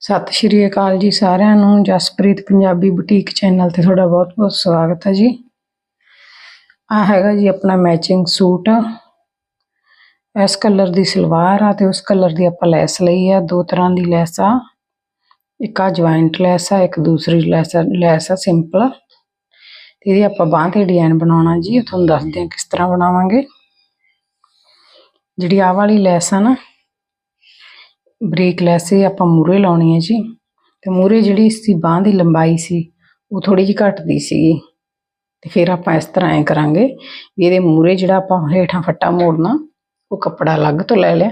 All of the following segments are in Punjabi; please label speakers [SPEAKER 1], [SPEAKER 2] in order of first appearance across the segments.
[SPEAKER 1] ਸਤਿ ਸ਼੍ਰੀ ਅਕਾਲ ਜੀ ਸਾਰਿਆਂ ਨੂੰ। ਜਸਪ੍ਰੀਤ ਪੰਜਾਬੀ ਬੁਟੀਕ ਚੈਨਲ ਤੇ ਤੁਹਾਡਾ ਬਹੁਤ-ਬਹੁਤ ਸਵਾਗਤ ਹੈ ਜੀ। ਆ ਹੈਗਾ ਜੀ ਆਪਣਾ ਮੈਚਿੰਗ ਸੂਟ। ਇਸ ਕਲਰ ਦੀ ਸਲਵਾਰ ਆ ਤੇ ਉਸ ਕਲਰ ਦੀ ਆਪਾਂ ਲੈਸ ਲਈ ਆ। ਦੋ ਤਰ੍ਹਾਂ ਦੀ ਲੈਸ ਆ। ਇੱਕ ਆ ਜੁਆਇੰਟ ਲੈਸ ਆ, ਇੱਕ ਦੂਸਰੀ ਲੈਸ ਲੈਸ ਆ ਸਿੰਪਲ ਤੇ ਇਹਦੀ ਆਪਾਂ ਬਾਂਹ ਤੇ ਡਿਜ਼ਾਈਨ ਬਣਾਉਣਾ ਜੀ। ਤੁਹਾਨੂੰ ਦੱਸਦੇ ਆ ਕਿਸ ਤਰ੍ਹਾਂ ਬਣਾਵਾਂਗੇ। ਜਿਹੜੀ ਆਹ ਵਾਲੀ ਲੈਸ ਆ ਨਾ ਬਰੀਕ ਲੈਸ ਇਹ ਆਪਾਂ ਮੂਰੇ ਲਾਉਣੀ ਹੈ ਜੀ। ਤੇ ਮੂਰੇ ਜਿਹੜੀ ਸੀ ਬਾਹ ਦੀ ਲੰਬਾਈ ਸੀ, ਉਹ ਥੋੜੀ ਜਿਹੀ ਘਟਦੀ ਸੀਗੀ। ਤੇ ਫਿਰ ਆਪਾਂ ਇਸ ਤਰ੍ਹਾਂ ਐ ਕਰਾਂਗੇ ਵੀ ਇਹਦੇ ਮੂਰੇ ਜਿਹੜਾ ਆਪਾਂ ਹੇਠਾਂ ਫੱਟਾ ਮੋੜਨਾ, ਉਹ ਕੱਪੜਾ ਅਲੱਗ ਤੋਂ ਲੈ ਲਿਆ।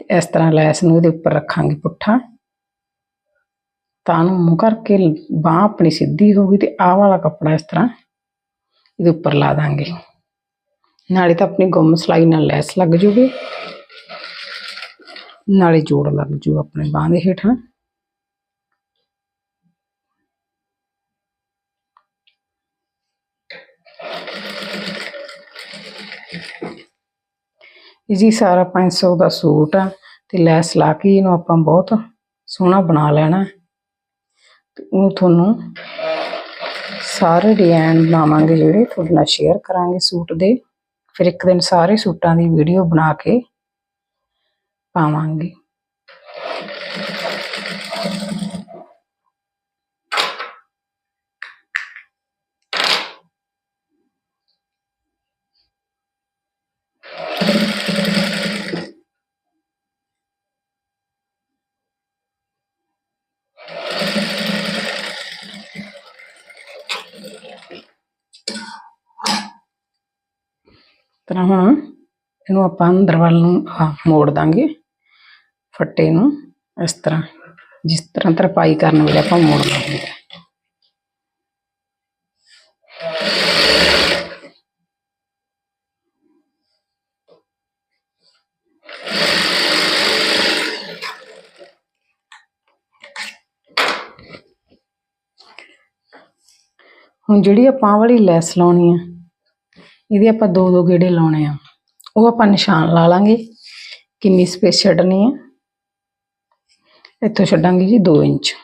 [SPEAKER 1] ਤੇ ਇਸ ਤਰ੍ਹਾਂ ਲੈਸ ਨੂੰ ਇਹਦੇ ਉੱਪਰ ਰੱਖਾਂਗੇ ਪੁੱਠਾ। ਤਾਂ ਨੂੰ ਮੂੰਹ ਕਰਕੇ ਬਾਹ ਆਪਣੀ ਸਿੱਧੀ ਹੋ ਗਈ ਤੇ ਆਹ ਵਾਲਾ ਕੱਪੜਾ ਇਸ ਤਰ੍ਹਾਂ ਇਹਦੇ ਉੱਪਰ ਲਾ ਦਾਂਗੇ। ਨਾਲੇ ਤਾਂ ਆਪਣੀ ਗੁੰਮ ਸਲਾਈ ਨਾਲ ਲੈਸ ਲੱਗ ਜੂਗੀ। ਨਾਲੇ ਜੋੜ ਲੱਗ ਜੂ ਆਪਣੇ ਬਾਹ ਦੇ ਹੇਠਾਂ। ਜੀ ਸਾਰਾ 500 ਦਾ ਸੂਟ ਆ ਤੇ ਲੈਸ ਲਾ ਕੇ ਇਹਨੂੰ ਆਪਾਂ ਬਹੁਤ ਸੋਹਣਾ ਬਣਾ ਲੈਣਾ। ਤੇ ਉਹ ਤੁਹਾਨੂੰ ਸਾਰੇ ਡਿਜ਼ਾਈਨ ਬਣਾਵਾਂਗੇ ਜਿਹੜੇ ਤੁਹਾਡੇ ਨਾਲ ਸ਼ੇਅਰ ਕਰਾਂਗੇ ਸੂਟ ਦੇ। ਫਿਰ ਇੱਕ ਦਿਨ ਸਾਰੇ ਸੂਟਾਂ ਦੀ ਵੀਡੀਓ ਬਣਾ ਕੇ ਪਾਵਾਂਗੇ। ਤਰ੍ਹਾਂ ਹੁਣ ਇਹਨੂੰ ਆਪਾਂ ਅੰਦਰ ਵੱਲ ਨੂੰ ਮੋੜ ਦਾਂਗੇ। ਫੱਟੇ ਨੂੰ ਇਸ ਤਰ੍ਹਾਂ, ਜਿਸ ਤਰ੍ਹਾਂ ਤਰਪਾਈ ਕਰਨ ਵੇਲੇ ਆਪਾਂ ਮੋੜ ਲਾਂਗੇ ਹੁਣ ਜਿਹੜੀ ਆਪਾਂ ਵਾਲੀ ਲੈਸ ਲਾਉਣੀ ਆ, ਇਹਦੇ ਆਪਾਂ ਦੋ ਦੋ ਗੇੜੇ ਲਾਉਣੇ ਆ। ਉਹ ਆਪਾਂ ਨਿਸ਼ਾਨ ਲਾ ਲਾਂਗੇ। ਕਿੰਨੀ ਸਪੇਸ ਛੱਡਣੀ ਹੈ ਇੱਥੋਂ ਛੱਡਾਂਗੇ ਜੀ 2 ਇੰਚ।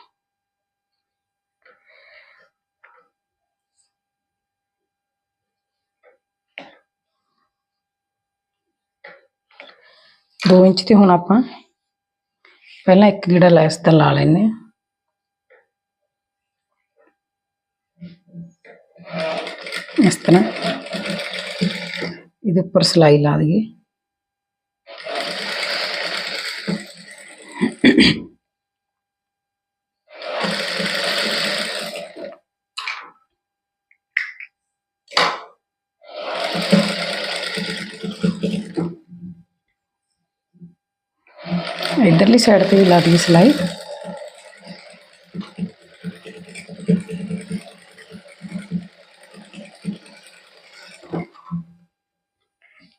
[SPEAKER 1] ਦੋ ਇੰਚ ਤੇ ਹੁਣ ਆਪਾਂ ਪਹਿਲਾਂ ਇੱਕ ਗੇੜਾ ਲੈਸ ਦਾ ਲਾ ਲੈਨੇ ਆ ਇਸ ਤਰ੍ਹਾਂ ਇਹਦੇ ਉੱਪਰ ਸਲਾਈ ਲਾ ਦਈਏ। ਇਧਰਲੀ ਸਾਈਡ ਤੇ ਵੀ ਲਾ ਦਈਏ ਸਲਾਈ।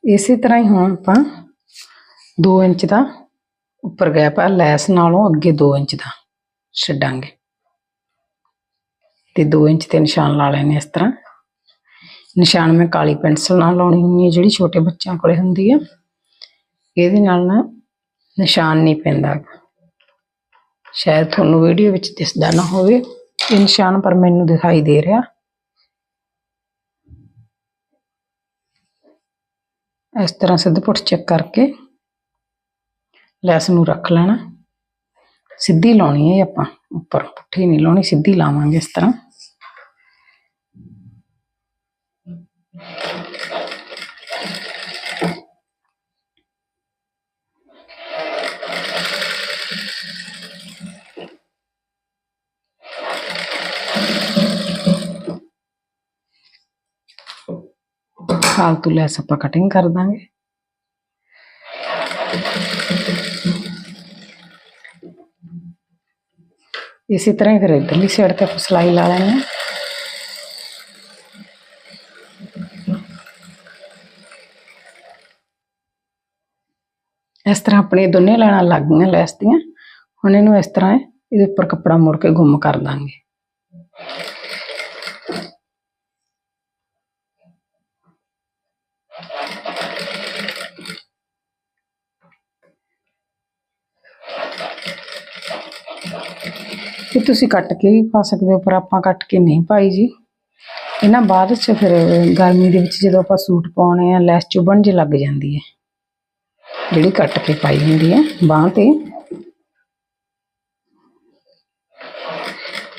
[SPEAKER 1] ਇਸੇ ਤਰ੍ਹਾਂ ਹੀ ਹੁਣ ਆਪਾਂ 2 ਇੰਚ ਦਾ ਉੱਪਰ ਗੈਪ ਆ, ਲੈਸ ਨਾਲੋਂ ਅੱਗੇ 2 ਇੰਚ ਦਾ ਛੱਡਾਂਗੇ। ਤੇ 2 ਇੰਚ ਤੇ ਨਿਸ਼ਾਨ ਲਾ ਲੈਣੇ ਇਸ ਤਰ੍ਹਾਂ। ਨਿਸ਼ਾਨ ਮੈਂ ਕਾਲੀ ਪੈਨਸਲ ਨਾਲ ਲਾਉਣੀ ਹੁੰਦੀ ਹੈ, ਜਿਹੜੀ ਛੋਟੇ ਬੱਚਿਆਂ ਕੋਲੇ ਹੁੰਦੀ ਹੈ ਇਹਦੇ ਨਾਲ ਨਾ ਨਿਸ਼ਾਨ ਨਹੀਂ ਪੈਂਦਾ। ਸ਼ਾਇਦ ਤੁਹਾਨੂੰ ਵੀਡੀਓ ਵਿੱਚ ਦਿਸਦਾ ਨਾ ਹੋਵੇ। ਇਹ ਨਿਸ਼ਾਨ ਪਰ ਮੈਨੂੰ ਦਿਖਾਈ ਦੇ ਰਿਹਾ। ਇਸ ਤਰ੍ਹਾਂ ਸਿੱਧ ਪੁੱਠ ਚੈੱਕ ਕਰਕੇ ਲੈਸ ਨੂੰ ਰੱਖ ਲੈਣਾ। ਸਿੱਧੀ ਲਾਉਣੀ ਹੈ ਆਪਾਂ। ਉੱਪਰ ਪੁੱਠੀ ਨਹੀਂ ਲਾਉਣੀ, ਸਿੱਧੀ ਲਾਵਾਂਗੇ ਇਸ ਤਰ੍ਹਾਂ। ਫਾਲਤੂ ਲੈਸ ਆਪਾਂ ਕਟਿੰਗ ਕਰ ਦਾਂਗੇ ਇਸੇ ਤਰ੍ਹਾਂ ਹੀ ਫਿਰ ਇਧਰਲੀ ਸਾਈਡ ਤੇ ਆਪਾਂ ਸਲਾਈ ਲਾ ਲੈਣੀ ਹੈ ਇਸ ਤਰ੍ਹਾਂ ਆਪਣੇ ਦੋਨੇ ਲਾਈਨਾਂ ਲੱਗ ਗਈਆਂ ਲੈਸ ਦੀਆਂ ਹੁਣ ਇਹਨੂੰ ਇਸ ਤਰ੍ਹਾਂ ਇਹਦੇ ਉੱਪਰ ਕੱਪੜਾ ਮੋੜ ਕੇ ਗੁੰਮ ਕਰ ਦਾਂਗੇ ਇਹ ਤੁਸੀਂ ਕੱਟ ਕੇ ਵੀ ਪਾ ਸਕਦੇ ਹੋ, ਪਰ ਆਪਾਂ ਕੱਟ ਕੇ ਨਹੀਂ ਪਾਈ ਜੀ। ਇਹਨਾਂ ਬਾਅਦ ਚ ਫਿਰ ਗਰਮੀ ਦੇ ਵਿੱਚ ਜਦੋਂ ਆਪਾਂ ਸੂਟ ਪਾਉਣੇ ਆ, ਲੈਸ ਚੁਭਣ ਜਿਹੀ ਲੱਗ ਜਾਂਦੀ ਹੈ। ਜਿਹੜੀ ਕੱਟ ਕੇ ਪਾਈ ਹੁੰਦੀ ਹੈ, ਬਾਂਹ ਤੇ।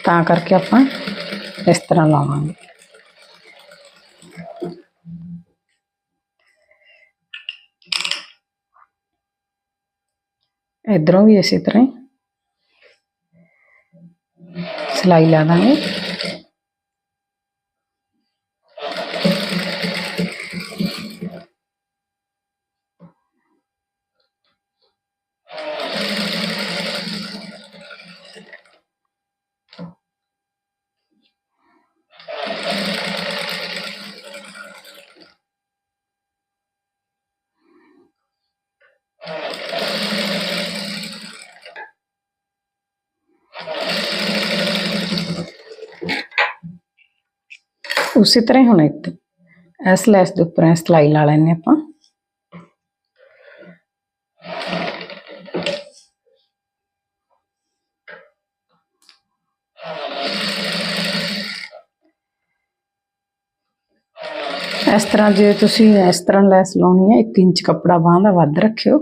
[SPEAKER 1] ਤਾਂ ਕਰਕੇ ਆਪਾਂ ਇਸ ਤਰ੍ਹਾਂ ਲਾਵਾਂਗੇ। ਇਧਰੋਂ ਵੀ ਇਸੇ ਤਰ੍ਹਾਂ ਹੀ ਸਿਲਾਈ ਲਾ ਦਾਂਗੇ ਉਸੇ ਤਰ੍ਹਾਂ ਹੁਣ ਇੱਥੇ। ਇਸ ਲੈਸ ਦੇ ਉੱਪਰ ਐਂ ਸਿਲਾਈ ਲਾ ਲੈਣੇ ਆਪਾਂ। ਇਸ ਤਰ੍ਹਾਂ ਜੇ ਤੁਸੀਂ ਇਸ ਤਰ੍ਹਾਂ ਲੈਸ ਲਾਉਣੀ ਹੈ 1 ਇੰਚ ਕੱਪੜਾ ਬਾਂਹ ਦਾ ਵੱਧ ਰੱਖਿਓ।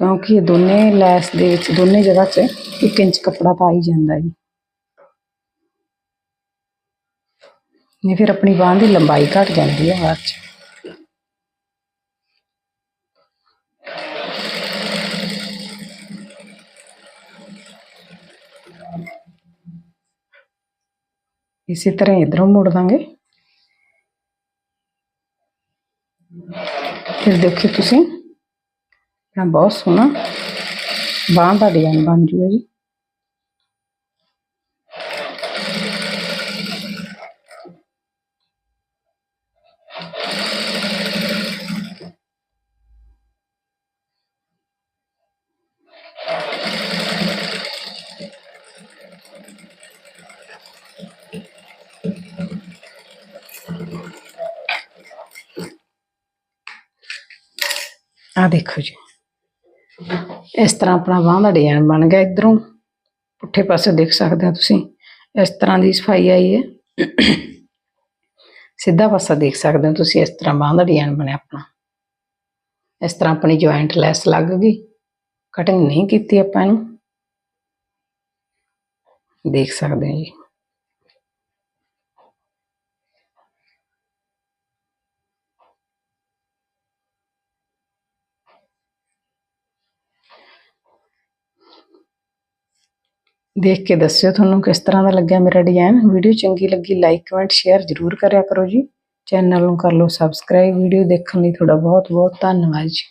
[SPEAKER 1] ਕਿਉਂਕਿ ਇਹ ਦੋਨੇ ਲੈਸ ਦੇ ਵਿੱਚ, ਦੋਨੇ ਜਗ੍ਹਾ 'ਚ 1 ਇੰਚ ਕੱਪੜਾ ਤਾਂ ਆ ਹੀ ਜਾਂਦਾ ਜੀ ਨਹੀਂ, ਫਿਰ ਆਪਣੀ ਬਾਂਹ ਦੀ ਲੰਬਾਈ ਘਟ ਜਾਂਦੀ ਹੈ ਬਾਅਦ 'ਚ। ਇਸੇ ਤਰ੍ਹਾਂ ਇਧਰੋਂ ਮੋੜ ਦਾਂਗੇ। ਫਿਰ ਦੇਖਿਓ ਤੁਸੀਂ। ਆਪਣਾ ਬਹੁਤ ਸੋਹਣਾ ਬਾਂਹ ਦਾ ਡਿਜ਼ਾਈਨ ਬਣ ਜੂਗਾ ਜੀ ਆ ਦੇਖੋ ਜੀ। ਇਸ ਤਰ੍ਹਾਂ ਆਪਣਾ ਬਾਂਹ ਦਾ ਡਿਜ਼ਾਈਨ ਬਣ ਗਿਆ ਇਧਰੋਂ। ਪੁੱਠੇ ਪਾਸੇ ਦੇਖ ਸਕਦੇ ਹੋ ਤੁਸੀਂ। ਇਸ ਤਰ੍ਹਾਂ ਦੀ ਸਫ਼ਾਈ ਆਈ ਹੈ। ਸਿੱਧਾ ਪਾਸਾ ਦੇਖ ਸਕਦੇ ਹੋ ਤੁਸੀਂ ਇਸ ਤਰ੍ਹਾਂ ਬਾਂਹ ਦਾ ਡਿਜ਼ਾਈਨ ਬਣਿਆ ਆਪਣਾ। ਇਸ ਤਰ੍ਹਾਂ ਆਪਣੀ ਜੁਆਇੰਟ ਲੈਸ ਲੱਗ ਗਈ। ਕਟਿੰਗ ਨਹੀਂ ਕੀਤੀ ਆਪਾਂ ਇਹਨੂੰ। ਦੇਖ ਸਕਦੇ ਹੋ ਜੀ। ਦੇਖ ਕੇ ਦੱਸਿਓ ਤੁਹਾਨੂੰ ਕਿਸ ਤਰ੍ਹਾਂ ਦਾ ਲੱਗਿਆ ਮੇਰਾ ਡਿਜ਼ਾਈਨ। ਵੀਡੀਓ ਚੰਗੀ ਲੱਗੀ ਲਾਈਕ ਕਮੈਂਟ ਸ਼ੇਅਰ ਜ਼ਰੂਰ ਕਰਿਆ ਕਰੋ ਜੀ। ਚੈਨਲ ਨੂੰ ਕਰ ਲਓ ਸਬਸਕ੍ਰਾਈਬ ਵੀਡੀਓ ਦੇਖਣ ਲਈ ਤੁਹਾਡਾ ਬਹੁਤ ਬਹੁਤ ਧੰਨਵਾਦ ਜੀ।